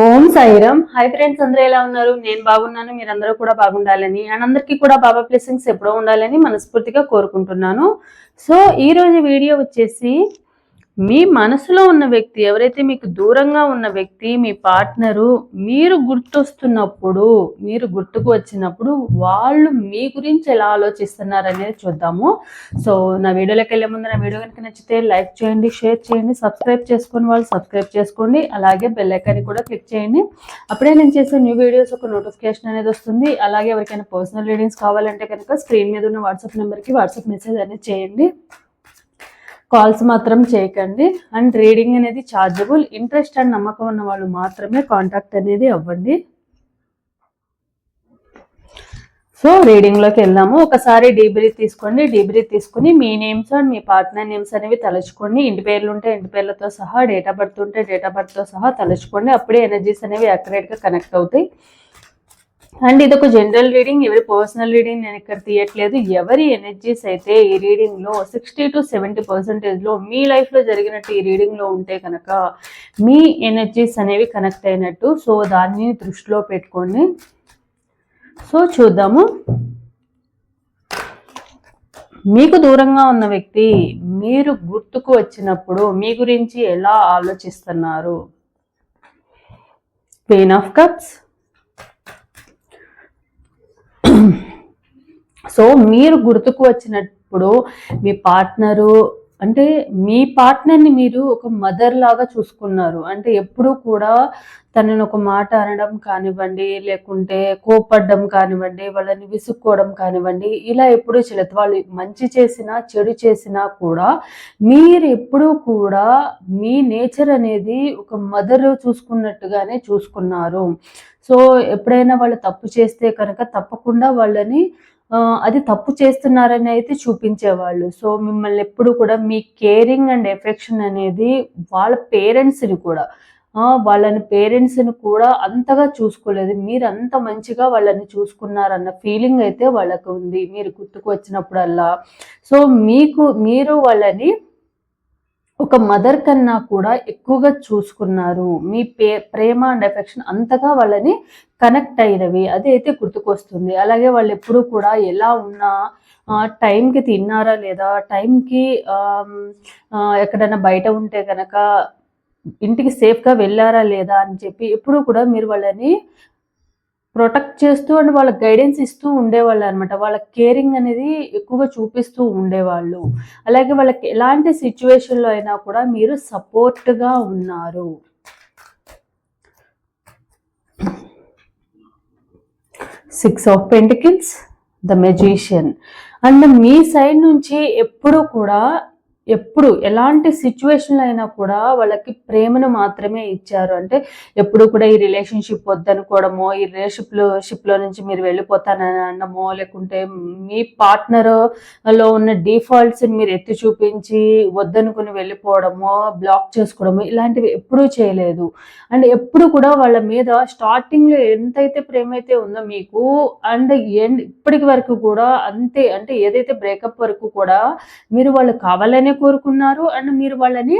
ఓం Sairam. Hi friends అందరూ ఎలా ఉన్నారు? నేను బాగున్నాను మీరందరూ కూడా బాగుండాలని. అండ్ అందరికీ కూడా బాబా బ్లెస్సింగ్స్ ఎప్పుడో ఉండాలని మనస్ఫూర్తిగా కోరుకుంటున్నాను. సో ఈ రోజు వీడియో వచ్చేసి మీ మనసులో ఉన్న వ్యక్తి ఎవరైతే మీకు దూరంగా ఉన్న వ్యక్తి మీ పార్ట్నరు మీరు గుర్తొస్తున్నప్పుడు మీరు గుర్తుకు వచ్చినప్పుడు వాళ్ళు మీ గురించి ఎలా ఆలోచిస్తున్నారు అనేది చూద్దాము. సో నా వీడియోలోకి వెళ్ళే ముందు నా వీడియో కనుక నచ్చితే లైక్ చేయండి షేర్ చేయండి సబ్స్క్రైబ్ చేసుకుని వాళ్ళు సబ్స్క్రైబ్ చేసుకోండి. అలాగే బెల్ ఐకాన్ని కూడా క్లిక్ చేయండి. అప్పుడే నేను చేసే న్యూ వీడియోస్ ఒక నోటిఫికేషన్ అనేది వస్తుంది. అలాగే ఎవరికైనా పర్సనల్ రీడింగ్స్ కావాలంటే కనుక స్క్రీన్ మీద ఉన్న వాట్సాప్ నెంబర్కి వాట్సాప్ మెసేజ్ అనేది చేయండి. కాల్స్ మాత్రం చేయకండి. అండ్ రీడింగ్ అనేది ఛార్జబుల్ ఇంట్రెస్ట్ అండ్ నమ్మకం ఉన్న వాళ్ళు మాత్రమే కాంటాక్ట్ అనేది అవ్వండి. సో రీడింగ్లోకి వెళ్దాము. ఒకసారి డీబ్రీత్ తీసుకోండి. డీబ్రీత్ తీసుకుని మీ నేమ్స్ అండ్ మీ పార్ట్నర్ నేమ్స్ అనేవి తలుచుకోండి. ఇంటి పేర్లు ఉంటే ఇంటి పేర్లతో సహా డేట్ ఆఫ్ బర్త్ ఉంటే డేట్ ఆఫ్ బర్త్తో సహా తలుచుకోండి. అప్పుడే ఎనర్జీస్ అనేవి అక్యురేట్గా కనెక్ట్ అవుతాయి. అండ్ ఇది ఒక జనరల్ రీడింగ్ ఎవరి పర్సనల్ రీడింగ్ నేను ఇక్కడ తీయట్లేదు. ఎవరి ఎనర్జీస్ అయితే ఈ రీడింగ్లో సిక్స్టీ టు సెవెంటీ పర్సెంటేజ్లో మీ లైఫ్లో జరిగినట్టు ఈ రీడింగ్లో ఉంటే కనుక మీ ఎనర్జీస్ అనేవి కనెక్ట్ అయినట్టు. సో దాన్ని దృష్టిలో పెట్టుకోండి సో చూద్దాము. మీకు దూరంగా ఉన్న వ్యక్తి మీరు గుర్తుకు వచ్చినప్పుడు మీ గురించి ఎలా ఆలోచిస్తున్నారు? పెయిన్ ఆఫ్ కప్స్ సో మీరు గుర్తుకు వచ్చినప్పుడు మీ పార్ట్నరు అంటే మీ పార్ట్నర్ని మీరు ఒక మదర్ లాగా చూసుకున్నారు. అంటే ఎప్పుడూ కూడా తనని ఒక మాట అనడం కానివ్వండి లేకుంటే కోపడ్డం కానివ్వండి వాళ్ళని విసుక్కోవడం కానివ్వండి ఇలా ఎప్పుడూ చేయలేదు. వాళ్ళు మంచి చేసినా చెడు చేసినా కూడా మీరు ఎప్పుడూ కూడా మీ నేచర్ అనేది ఒక మదర్ చూసుకున్నట్టుగానే చూసుకున్నారు. సో ఎప్పుడైనా వాళ్ళు తప్పు చేస్తే కనుక తప్పకుండా వాళ్ళని అది తప్పు చేస్తున్నారని అయితే చూపించేవాళ్ళు. సో మిమ్మల్ని ఎప్పుడు కూడా మీ కేరింగ్ అండ్ ఎఫెక్షన్ అనేది వాళ్ళ పేరెంట్స్ని కూడా వాళ్ళని పేరెంట్స్ని కూడా అంతగా చూసుకోలేదు. మీరు అంత మంచిగా వాళ్ళని చూసుకున్నారన్న ఫీలింగ్ అయితే వాళ్ళకు ఉంది. మీరు గుర్తుకు వచ్చినప్పుడల్లా. సో మీకు మీరు వాళ్ళని ఒక మదర్ కన్నా కూడా ఎక్కువగా చూసుకున్నారు. మీ పే ప్రేమ అండ్ ఎఫెక్షన్ అంతగా వాళ్ళని కనెక్ట్ అయినవి. అది అయితే గుర్తుకొస్తుంది. అలాగే వాళ్ళు ఎప్పుడు కూడా ఎలా ఉన్నా టైంకి తిన్నారా లేదా టైంకి ఎక్కడైనా బయట ఉంటే కనుక ఇంటికి సేఫ్గా వెళ్ళారా లేదా అని చెప్పి ఎప్పుడు కూడా మీరు వాళ్ళని ప్రొటెక్ట్ చేస్తూ అండ్ వాళ్ళకి గైడెన్స్ ఇస్తూ ఉండేవాళ్ళు అనమాట వాళ్ళ కేరింగ్ అనేది ఎక్కువగా చూపిస్తూ ఉండేవాళ్ళు. అలాగే వాళ్ళకి ఎలాంటి సిచ్యువేషన్లో అయినా కూడా మీరు సపోర్ట్గా ఉన్నారు. Six of pentacles the magician. And me side నుంచి ఎప్పుడూ కూడా ఎప్పుడు ఎలాంటి సిచ్యువేషన్లో అయినా కూడా వాళ్ళకి ప్రేమను మాత్రమే ఇచ్చారు. అంటే ఎప్పుడు కూడా ఈ రిలేషన్షిప్ వద్దనుకోవడమో ఈ రిలేషన్షిప్లో షిప్లో నుంచి మీరు వెళ్ళిపోతానని అనడమో లేకుంటే మీ పార్ట్నర్లో ఉన్న డిఫాల్ట్స్ని మీరు ఎత్తి చూపించి వద్దనుకుని వెళ్ళిపోవడమో బ్లాక్ చేసుకోవడమో ఇలాంటివి ఎప్పుడూ చేయలేదు. అండ్ ఎప్పుడు కూడా వాళ్ళ మీద స్టార్టింగ్లో ఎంతైతే ప్రేమ అయితే ఉందో మీకు అండ్ ఎండ్ ఇప్పటికి వరకు కూడా అంతే అంటే ఏదైతే బ్రేకప్ వరకు కూడా మీరు వాళ్ళు కావాలనే కోరుకున్నారు అండ్ మీరు వాళ్ళని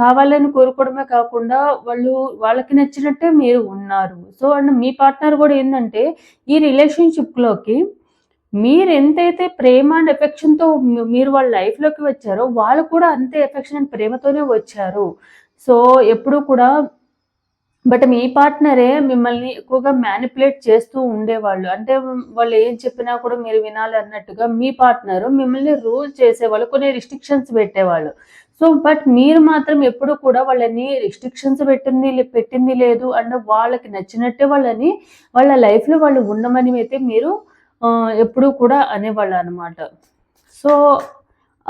కావాలని కోరుకోవడమే కాకుండా వాళ్ళు వాళ్ళకి నచ్చినట్టే మీరు ఉన్నారు. సో అండ్ మీ పార్ట్నర్ కూడా ఏంటంటే ఈ రిలేషన్షిప్లోకి మీరు ఎంతైతే ప్రేమ అండ్ ఎఫెక్షన్తో మీరు వాళ్ళ లైఫ్లోకి వచ్చారో వాళ్ళు కూడా అంతే ఎఫెక్షన్ అండ్ ప్రేమతోనే వచ్చారు. సో ఎప్పుడు కూడా బట్ మీ పార్ట్నరే మిమ్మల్ని ఎక్కువగా మ్యానిపులేట్ చేస్తూ ఉండేవాళ్ళు. అంటే వాళ్ళు ఏం చెప్పినా కూడా మీరు వినాలి అన్నట్టుగా మీ పార్ట్నర్ మిమ్మల్ని రూల్ చేసేవాళ్ళు కొన్ని రిస్ట్రిక్షన్స్ పెట్టేవాళ్ళు. సో బట్ మీరు మాత్రం ఎప్పుడు కూడా వాళ్ళని రిస్ట్రిక్షన్స్ పెట్టింది పెట్టింది లేదు అండ్ వాళ్ళకి నచ్చినట్టే వాళ్ళని వాళ్ళ లైఫ్లో వాళ్ళు ఉండమని అయితే మీరు ఎప్పుడూ కూడా అనేవాళ్ళు అనమాట సో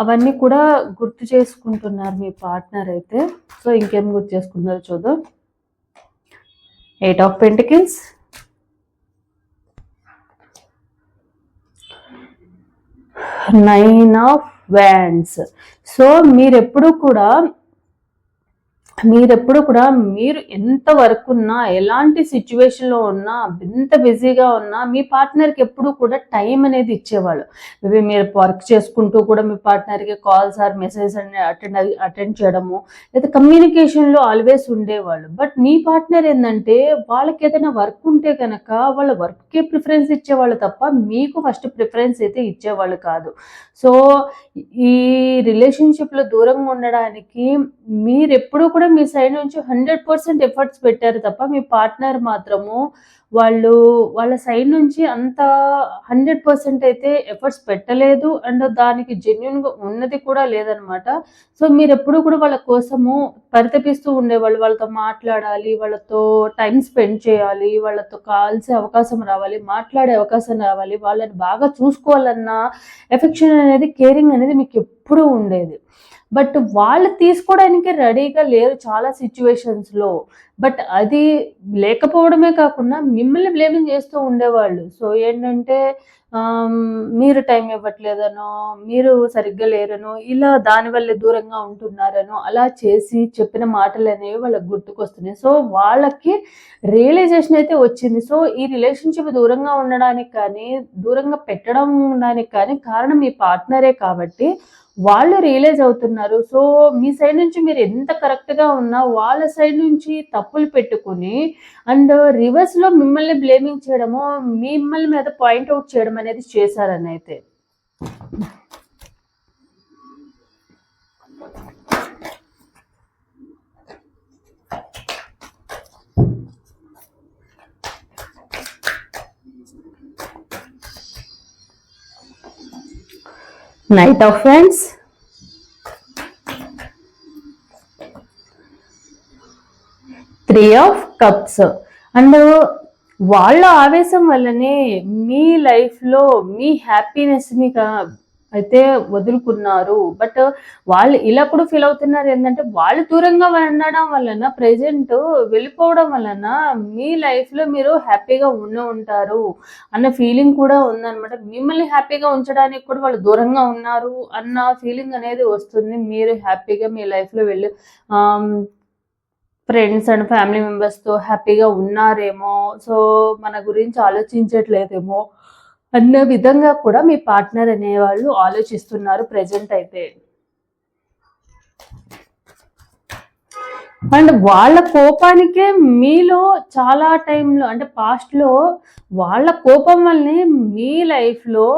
అవన్నీ కూడా గుర్తు చేసుకుంటున్నారు మీ పార్ట్నర్ అయితే. సో ఇంకేం గుర్తు చేసుకుంటున్నారో చూద్దాం. Eight of pentacles nine of wands so మీరు ఎప్పుడు కూడా మీరెప్పుడు కూడా మీరు ఎంత వర్క్ ఉన్నా ఎలాంటి సిచ్యువేషన్లో ఉన్నా ఎంత బిజీగా ఉన్నా మీ పార్ట్నర్కి ఎప్పుడు కూడా టైం అనేది ఇచ్చేవాళ్ళు. మేబీ మీరు వర్క్ చేసుకుంటూ కూడా మీ పార్ట్నర్కి calls or message attend attend చేయడము లేదా కమ్యూనికేషన్లో ఆల్వేస్ ఉండేవాళ్ళు. బట్ మీ పార్ట్నర్ ఏంటంటే వాళ్ళకి ఏదైనా వర్క్ ఉంటే కనుక వాళ్ళ వర్క్కే ప్రిఫరెన్స్ ఇచ్చేవాళ్ళు తప్ప మీకు ఫస్ట్ ప్రిఫరెన్స్ అయితే ఇచ్చేవాళ్ళు కాదు. సో ఈ రిలేషన్షిప్లో దూరంగా ఉండడానికి మీరు కూడా కూడా మీ సైడ్ నుంచి హండ్రెడ్ పర్సెంట్ ఎఫర్ట్స్ పెట్టారు తప్ప మీ పార్ట్నర్ మాత్రము వాళ్ళు వాళ్ళ సైడ్ నుంచి అంత హండ్రెడ్ పర్సెంట్ అయితే ఎఫర్ట్స్ పెట్టలేదు అండ్ దానికి జెన్యున్గా ఉన్నది కూడా లేదనమాట. సో మీరు ఎప్పుడు కూడా వాళ్ళ కోసము పరితపిస్తూ ఉండేవాళ్ళు. వాళ్ళతో మాట్లాడాలి వాళ్ళతో టైం స్పెండ్ చేయాలి వాళ్ళతో కాల్సే అవకాశం రావాలి మాట్లాడే అవకాశం రావాలి. వాళ్ళని బాగా చూసుకోవాలన్న ఎఫెక్షన్ అనేది కేరింగ్ అనేది మీకు ఎప్పుడూ ఉండేది. బట్ వాళ్ళు తీసుకోవడానికి రెడీగా లేరు చాలా సిచ్యువేషన్స్లో. బట్ అది లేకపోవడమే కాకుండా మిమ్మల్ని బ్లేమింగ్ చేస్తూ ఉండేవాళ్ళు. సో ఏంటంటే మీరు టైం ఇవ్వట్లేదనో మీరు సరిగ్గా లేరనో ఇలా దానివల్ల దూరంగా ఉంటున్నారనో అలా చేసి చెప్పిన మాటలు అనేవి వాళ్ళకి గుర్తుకొస్తున్నాయి. సో వాళ్ళకి రియలైజేషన్ అయితే వచ్చింది. సో ఈ రిలేషన్షిప్ దూరంగా ఉండడానికి కానీ దూరంగా పెట్టడం ఉండడానికి కానీ కారణం మీ పార్ట్నరే కాబట్టి వాళ్ళు రియలైజ్ అవుతున్నారు. సో మీ సైడ్ నుంచి మీరు ఎంత కరెక్ట్గా ఉన్నా వాళ్ళ సైడ్ నుంచి తప్పులు పెట్టుకుని అండ్ రివర్స్లో మిమ్మల్ని బ్లేమింగ్ చేయడము మిమ్మల్ని మీద పాయింట్ అవుట్ చేయడం అనేది చేశారని అయితే. Knight of friends three of cups and వాళ్ళ ఆవేశం వల్లనే మీ లైఫ్లో మీ హ్యాపీనెస్ని అయితే వదులుకున్నారు. బట్ వాళ్ళు ఇలా కూడా ఫీల్ అవుతున్నారు ఏంటంటే వాళ్ళు దూరంగా ఉండడం వలన ప్రజెంట్ వెళ్ళిపోవడం వలన మీ లైఫ్లో మీరు హ్యాపీగా ఉండి ఉంటారు అన్న ఫీలింగ్ కూడా ఉందన్నమాట. మిమ్మల్ని హ్యాపీగా ఉంచడానికి కూడా వాళ్ళు దూరంగా ఉన్నారు అన్న ఫీలింగ్ అనేది వస్తుంది. మీరు హ్యాపీగా మీ లైఫ్లో వెళ్ళి ఫ్రెండ్స్ అండ్ ఫ్యామిలీ మెంబర్స్తో హ్యాపీగా ఉన్నారేమో. సో మన గురించి ఆలోచించట్లేదేమో అన్న విధంగా కూడా మీ పార్ట్నర్ అనేవాళ్ళు ఆలోచిస్తున్నారు ప్రజెంట్ అయితే. అండ్ వాళ్ళ కోపానికే మీలో చాలా టైంలో అంటే పాస్ట్లో వాళ్ళ కోపం వల్లనే మీ లైఫ్లో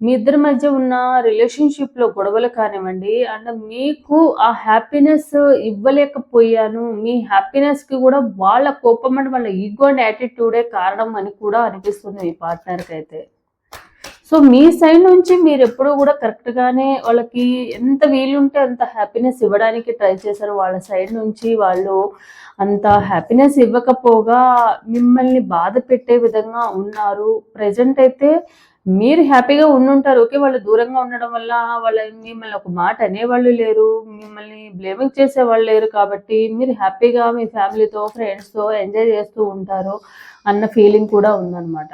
మీ ఇద్దరి మధ్య ఉన్న రిలేషన్షిప్లో గొడవలు కానివ్వండి అండ్ మీకు ఆ హ్యాపీనెస్ ఇవ్వలేకపోయాను మీ హ్యాపీనెస్కి కూడా వాళ్ళ కోపం అంటే వాళ్ళ ఈగో అండ్ యాటిట్యూడే కారణం అని కూడా అనిపిస్తుంది మీ పార్ట్నర్కి అయితే. సో మీ సైడ్ నుంచి మీరు ఎప్పుడూ కూడా కరెక్ట్గానే వాళ్ళకి ఎంత వీలుంటే అంత హ్యాపీనెస్ ఇవ్వడానికి ట్రై చేశారు వాళ్ళ సైడ్ నుంచి వాళ్ళు అంత హ్యాపీనెస్ ఇవ్వకపోగా మిమ్మల్ని బాధ పెట్టే విధంగా ఉన్నారు. ప్రజెంట్ అయితే మీరు హ్యాపీగా ఉండుంటారు. ఓకే వాళ్ళు దూరంగా ఉండడం వల్ల వాళ్ళ మిమ్మల్ని ఒక మాట అనేవాళ్ళు లేరు. మిమ్మల్ని బ్లేమింగ్ చేసే వాళ్ళు లేరు కాబట్టి మీరు హ్యాపీగా మీ ఫ్యామిలీతో ఫ్రెండ్స్తో ఎంజాయ్ చేస్తూ ఉంటారు అన్న ఫీలింగ్ కూడా ఉందన్నమాట.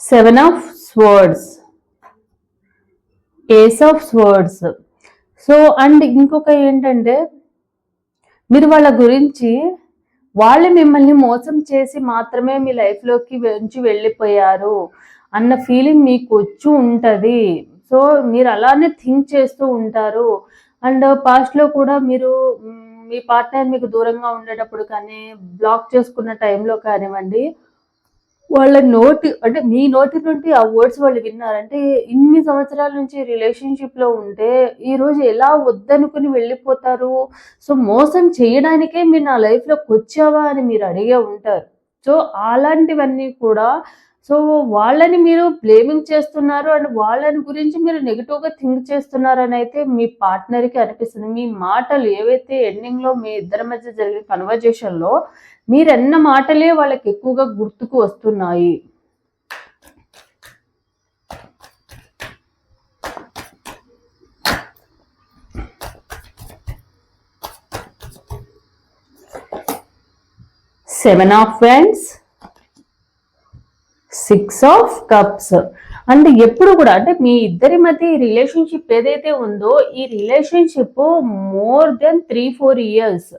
Seven of swords ace of swords so and ఇంకొక ఏంటంటే మీరు వాళ్ళ గురించి వాళ్ళు మిమ్మల్ని మోసం చేసి మాత్రమే మీ లైఫ్లోకి ఉంచి వెళ్ళిపోయారు అన్న ఫీలింగ్ మీకు వచ్చి ఉంటుంది. సో మీరు అలానే థింక్ చేస్తూ ఉంటారు. అండ్ పాస్ట్లో కూడా మీరు మీ పార్ట్నర్ మీకు దూరంగా ఉండేటప్పుడు కానీ బ్లాక్ చేసుకున్న టైంలో కానివ్వండి వాళ్ళ నోటి అంటే మీ నోటి నుండి ఆ వర్డ్స్ వాళ్ళు విన్నారంటే ఇన్ని సంవత్సరాల నుంచి రిలేషన్షిప్లో ఉంటే ఈ రోజు ఎలా వద్దనుకుని వెళ్ళిపోతారు? సో మోసం చేయడానికే మీరు నా లైఫ్లోకి వచ్చావా అని మీరు అడిగే ఉంటారు. సో అలాంటివన్నీ కూడా సో వాళ్ళని మీరు బ్లేమింగ్ చేస్తున్నారు అండ్ వాళ్ళని గురించి మీరు నెగిటివ్గా థింక్ చేస్తున్నారు అని అయితే మీ పార్ట్నర్కి అనిపిస్తుంది. మీ మాటలు ఏవైతే ఎండింగ్లో మీ ఇద్దరి మధ్య జరిగిన కన్వర్జేషన్లో మీరు మీరన్న మాటలే వాళ్ళకి ఎక్కువగా గుర్తుకు వస్తున్నాయి? Seven of friends six of cups. And ఎప్పుడు కూడా అంటే మీ ఇద్దరి మధ్య ఈ రిలేషన్షిప్ ఏదైతే ఉందో ఈ relationship more than three four years.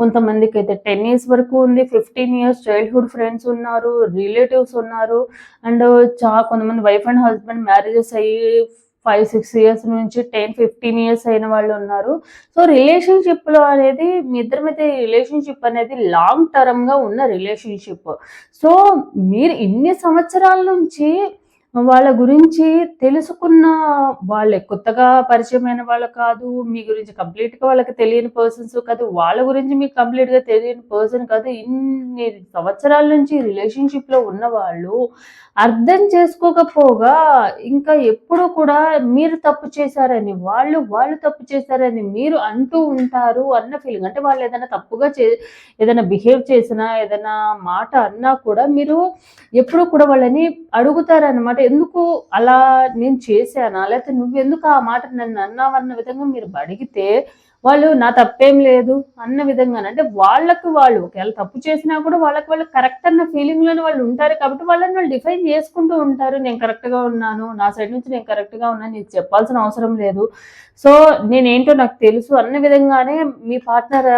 కొంతమందికి అయితే టెన్ ఇయర్స్ వరకు ఉంది ఫిఫ్టీన్ ఇయర్స్ చైల్డ్హుడ్ ఫ్రెండ్స్ ఉన్నారు రిలేటివ్స్ ఉన్నారు. అండ్ చా కొంతమంది వైఫ్ అండ్ హస్బెండ్ మ్యారేజెస్ అయ్యి ఫైవ్ సిక్స్ ఇయర్స్ నుంచి టెన్ ఫిఫ్టీన్ ఇయర్స్ అయిన వాళ్ళు ఉన్నారు. సో రిలేషన్షిప్లో అనేది మీ ఇద్దరి మీద రిలేషన్షిప్ అనేది లాంగ్ టర్మ్గా ఉన్న రిలేషన్షిప్ సో మీరు ఇన్ని సంవత్సరాల నుంచి వాళ్ళ గురించి తెలుసుకున్న వాళ్ళే. కొత్తగా పరిచయమైన వాళ్ళు కాదు మీ గురించి కంప్లీట్గా వాళ్ళకి తెలియని పర్సన్స్ కాదు వాళ్ళ గురించి మీకు కంప్లీట్గా తెలియని పర్సన్ కాదు. ఇన్ని సంవత్సరాల నుంచి రిలేషన్షిప్లో ఉన్న వాళ్ళు అర్థం చేసుకోకపోగా ఇంకా ఎప్పుడు కూడా మీరు తప్పు చేశారని వాళ్ళు వాళ్ళు తప్పు చేశారని మీరు అంటూ ఉంటారు అన్న ఫీలింగ్ అంటే వాళ్ళు ఏదైనా తప్పుగా చే ఏదైనా బిహేవ్ చేసినా ఏదైనా మాట అన్నా కూడా మీరు ఎప్పుడు కూడా వాళ్ళని అడుగుతారనమాట ఎందుకు అలా నేను చేశానా? లేకపోతే నువ్వు ఎందుకు ఆ మాట నన్ను అన్నావన్న విధంగా మీరు అడిగితే వాళ్ళు నా తప్పేం లేదు అన్న విధంగా అంటే వాళ్ళకి వాళ్ళు ఒకవేళ తప్పు చేసినా కూడా వాళ్ళకి వాళ్ళు కరెక్ట్ అన్న ఫీలింగ్లోనే వాళ్ళు ఉంటారు కాబట్టి వాళ్ళని వాళ్ళు డిఫైన్ చేసుకుంటూ ఉంటారు. నేను కరెక్ట్గా ఉన్నాను నా సైడ్ నుంచి నేను కరెక్ట్గా ఉన్నాను నీకు చెప్పాల్సిన అవసరం లేదు. సో నేనేంటో నాకు తెలుసు అన్న విధంగానే మీ పార్ట్నర్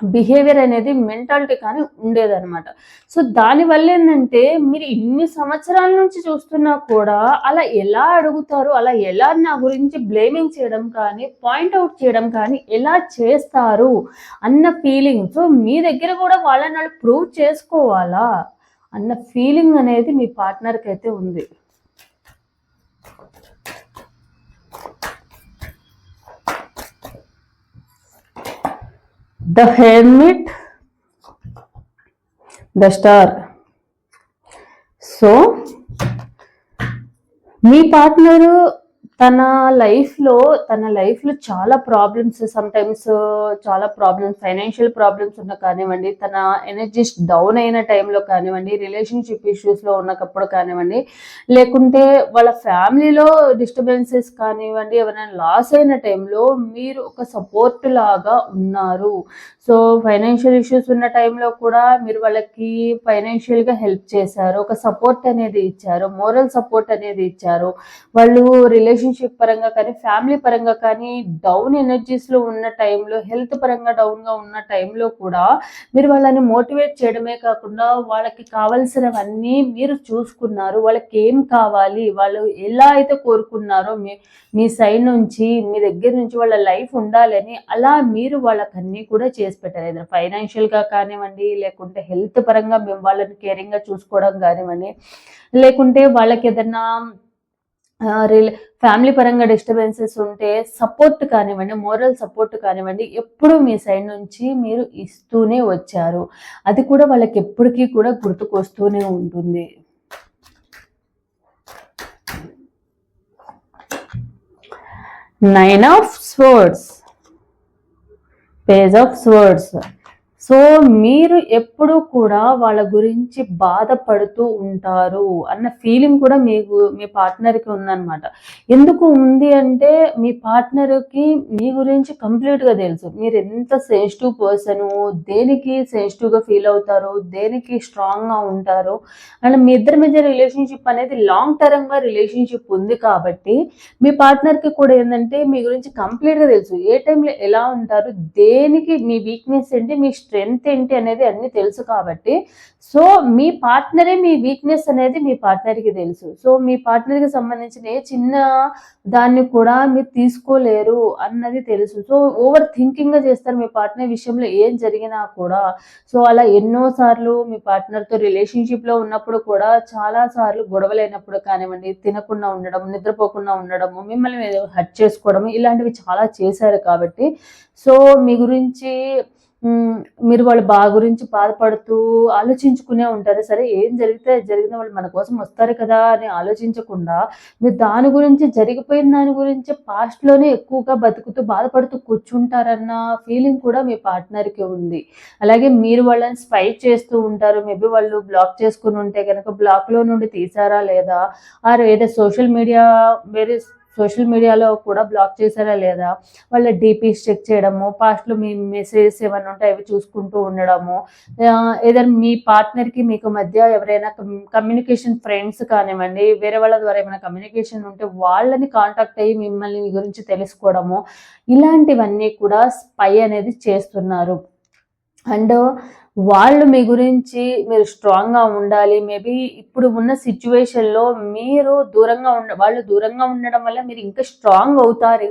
బిహేవియర్ అనేది మెంటాలిటీ కానీ ఉండేదన్నమాట. సో దానివల్ల ఏంటంటే మీరు ఇన్ని సంవత్సరాల నుంచి చూస్తున్నా కూడా అలా ఎలా అడుగుతారు అలా ఎలా నా గురించి బ్లేమింగ్ చేయడం కానీ పాయింట్ అవుట్ చేయడం కానీ ఎలా చేస్తారు అన్న ఫీలింగ్ సో మీ దగ్గర కూడా వాళ్ళని వాళ్ళు ప్రూవ్ చేసుకోవాలా అన్న ఫీలింగ్ అనేది మీ పార్ట్నర్కి అయితే ఉంది. The hermit the star so me partner తన లైఫ్లో తన లైఫ్లో చాలా ప్రాబ్లమ్స్ సమ్టైమ్స్ చాలా ప్రాబ్లమ్స్ ఫైనాన్షియల్ ప్రాబ్లమ్స్ ఉన్న కానివ్వండి తన ఎనర్జీస్ డౌన్ అయిన టైంలో కానివ్వండి రిలేషన్షిప్ ఇష్యూస్లో ఉన్నప్పుడు కానివ్వండి లేకుంటే వాళ్ళ ఫ్యామిలీలో డిస్టర్బెన్సెస్ కానివ్వండి ఎవరైనా లాస్ అయిన టైంలో మీరు ఒక సపోర్ట్ లాగా ఉన్నారు. సో ఫైనాన్షియల్ ఇష్యూస్ ఉన్న టైంలో కూడా మీరు వాళ్ళకి ఫైనాన్షియల్గా హెల్ప్ చేశారు ఒక సపోర్ట్ అనేది ఇచ్చారు మోరల్ సపోర్ట్ అనేది ఇచ్చారు. వాళ్ళు రిలేషన్ రిలేషన్షిప్ పరంగా కానీ ఫ్యామిలీ పరంగా కానీ డౌన్ ఎనర్జీస్లో ఉన్న టైంలో హెల్త్ పరంగా డౌన్గా ఉన్న టైంలో కూడా మీరు వాళ్ళని మోటివేట్ చేయడమే కాకుండా వాళ్ళకి కావలసినవన్నీ మీరు చూసుకున్నారు. వాళ్ళకి ఏం కావాలి? వాళ్ళు ఎలా అయితే కోరుకున్నారో మీ మీ సైడ్ నుంచి మీ దగ్గర నుంచి వాళ్ళ లైఫ్ ఉండాలని అలా మీరు వాళ్ళకన్నీ కూడా చేసి పెట్టారు. ఏదైనా ఫైనాన్షియల్గా కానివ్వండి లేకుంటే హెల్త్ పరంగా మేము వాళ్ళని కేరింగ్గా చూసుకోవడం కానివ్వండి లేకుంటే వాళ్ళకి ఏదైనా రిలే ఫ్యామిలీ పరంగా డిస్టర్బెన్సెస్ ఉంటే సపోర్ట్ కానివ్వండి మోరల్ సపోర్ట్ కానివ్వండి ఎప్పుడూ మీ సైడ్ నుంచి మీరు ఇస్తూనే వచ్చారు. అది కూడా వాళ్ళకి ఎప్పటికీ కూడా గుర్తుకొస్తూనే ఉంటుంది. Nine of swords page of swords so మీరు ఎప్పుడు కూడా వాళ్ళ గురించి బాధపడుతూ ఉంటారు అన్న ఫీలింగ్ కూడా మీకు మీ పార్ట్నర్కి ఉందన్నమాట. ఎందుకు ఉంది అంటే మీ పార్ట్నర్కి మీ గురించి కంప్లీట్గా తెలుసు. మీరు ఎంత సెన్సిటివ్ పర్సన్ దేనికి సెన్సిటివ్గా ఫీల్ అవుతారు దేనికి స్ట్రాంగ్గా ఉంటారు అండ్ మీ ఇద్దరి మధ్య రిలేషన్షిప్ అనేది లాంగ్ టర్మ్గా రిలేషన్షిప్ ఉంది కాబట్టి మీ పార్ట్నర్కి కూడా ఏంటంటే మీ గురించి కంప్లీట్గా తెలుసు. ఏ టైంలో ఎలా ఉంటారు దేనికి మీ వీక్నెస్ ఏంటి మీ స్ట్రెంగ్త్ ఏంటి అనేది అన్ని తెలుసు కాబట్టి సో మీ పార్ట్నరే మీ వీక్నెస్ అనేది మీ పార్ట్నర్కి తెలుసు. సో మీ పార్ట్నర్కి సంబంధించిన ఏ చిన్న దాన్ని కూడా మీరు తీసుకోలేరు అన్నది తెలుసు. సో ఓవర్ థింకింగ్గా చేస్తారు మీ పార్ట్నర్ విషయంలో ఏం జరిగినా కూడా. సో అలా ఎన్నో సార్లు మీ పార్ట్నర్తో రిలేషన్షిప్లో ఉన్నప్పుడు కూడా చాలా సార్లు గొడవలైనప్పుడు కానివ్వండి తినకుండా ఉండడం నిద్రపోకుండా ఉండడము మిమ్మల్ని హట్ చేసుకోవడము ఇలాంటివి చాలా చేశారు కాబట్టి. సో మీ గురించి మీరు వాళ్ళ బా గురించి బాధపడుతూ ఆలోచించుకునే ఉంటారు. సరే ఏం జరిగితే జరిగిన వాళ్ళు మన కోసం వస్తారు కదా అని ఆలోచించకుండా మీరు దాని గురించి జరిగిపోయిన దాని గురించి పాస్ట్లోనే ఎక్కువగా బతుకుతూ బాధపడుతూ కూర్చుంటారన్న ఫీలింగ్ కూడా మీ పార్ట్నర్కి ఉంది. అలాగే మీరు వాళ్ళని స్పై చేస్తూ ఉంటారు. మేబీ వాళ్ళు బ్లాక్ చేసుకుని ఉంటే కనుక బ్లాక్లో నుండి తీసారా లేదా? ఆర్ ఏదో సోషల్ మీడియా వేరే సోషల్ మీడియాలో కూడా బ్లాక్ చేశారా లేదా? వాళ్ళ డీపీస్ చెక్ చేయడము పాస్ట్లో మీ మెసేజెస్ ఏమైనా ఉంటే అవి చూసుకుంటూ ఉండడము ఏదైనా మీ పార్ట్నర్కి మీకు మధ్య ఎవరైనా కమ్యూనికేషన్ ఫ్రెండ్స్ కానివ్వండి వేరే వాళ్ళ ద్వారా ఏమైనా కమ్యూనికేషన్ ఉంటే వాళ్ళని కాంటాక్ట్ అయ్యి మిమ్మల్ని మీ గురించి తెలుసుకోవడము ఇలాంటివన్నీ కూడా స్పై అనేది చేస్తున్నారు. అండ్ వాళ్ళు మీ గురించి మీరు స్ట్రాంగ్గా ఉండాలి. మేబీ ఇప్పుడు ఉన్న సిచ్యువేషన్లో మీరు దూరంగా ఉండ వాళ్ళు దూరంగా ఉండడం వల్ల మీరు ఇంకా స్ట్రాంగ్ అవుతారు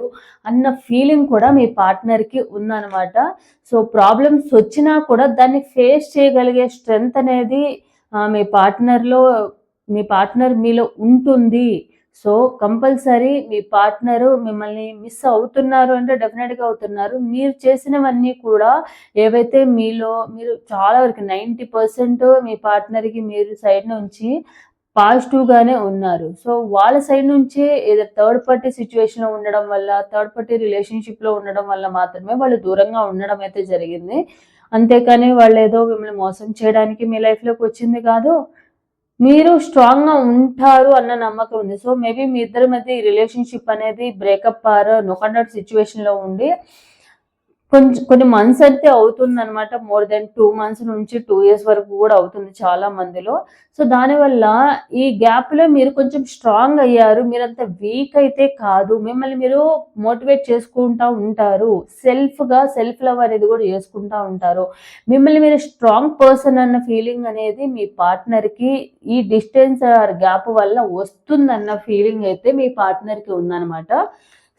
అన్న ఫీలింగ్ కూడా మీ పార్ట్నర్కి ఉందన్నమాట. సో ప్రాబ్లమ్స్ వచ్చినా కూడా దాన్ని ఫేస్ చేయగలిగే స్ట్రెంగ్త్ అనేది మీ పార్ట్నర్లో మీ పార్ట్నర్ మీలో ఉంటుంది. సో కంపల్సరీ మీ పార్ట్నరు మిమ్మల్ని మిస్ అవుతున్నారు అంటే డెఫినెట్గా అవుతున్నారు. మీరు చేసినవన్నీ కూడా ఏవైతే మీలో మీరు చాలా వరకు నైంటీ పర్సెంట్ మీ పార్ట్నర్కి మీరు సైడ్ నుంచి పాజిటివ్గానే ఉన్నారు. సో వాళ్ళ సైడ్ నుంచి ఏదో థర్డ్ పార్టీ సిచ్యువేషన్లో ఉండడం వల్ల థర్డ్ పార్టీ రిలేషన్షిప్లో ఉండడం వల్ల మాత్రమే వాళ్ళు దూరంగా ఉండడం అయితే జరిగింది. అంతేకాని వాళ్ళు ఏదో మిమ్మల్ని మోసం చేయడానికి మీ లైఫ్లోకి వచ్చింది కాదు. మీరు స్ట్రాంగ్గా ఉంటారు అన్న నమ్మకం ఉంది. సో మేబీ మీ ఇద్దరి మధ్య ఈ రిలేషన్షిప్ అనేది బ్రేకప్ ఆర్ నొకండట్ సిచ్యువేషన్లో ఉండి కొంచెం కొన్ని మంత్స్ అయితే అవుతుంది అనమాట మోర్ దెన్ టూ మంత్స్ నుంచి టూ ఇయర్స్ వరకు కూడా అవుతుంది చాలా మందిలో. సో దానివల్ల ఈ గ్యాప్లో మీరు కొంచెం స్ట్రాంగ్ అయ్యారు. మీరంత వీక్ అయితే కాదు. మిమ్మల్ని మీరు మోటివేట్ చేసుకుంటూ ఉంటారు. సెల్ఫ్గా సెల్ఫ్ లవ్ అనేది కూడా చేసుకుంటూ ఉంటారు. మిమ్మల్ని మీరు స్ట్రాంగ్ పర్సన్ అన్న ఫీలింగ్ అనేది మీ పార్ట్నర్కి ఈ డిస్టెన్స్ గ్యాప్ వల్ల వస్తుందన్న ఫీలింగ్ అయితే మీ పార్ట్నర్కి ఉందన్నమాట.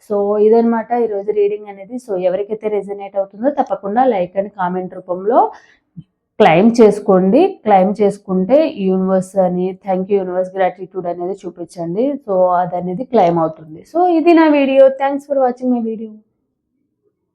సో ఇదనమాట ఈరోజు రీడింగ్ అనేది. సో ఎవరికైతే రెజనేట్ అవుతుందో తప్పకుండా లైక్ అండ్ కామెంట్ రూపంలో క్లైమ్ చేసుకోండి. క్లైమ్ చేసుకుంటే యూనివర్స్ అని థ్యాంక్ యూ యూనివర్స్ గ్రాటిట్యూడ్ అనేది చూపించండి. సో అది అనేది క్లైమ్ అవుతుంది. సో ఇది నా video. Thanks for watching my video.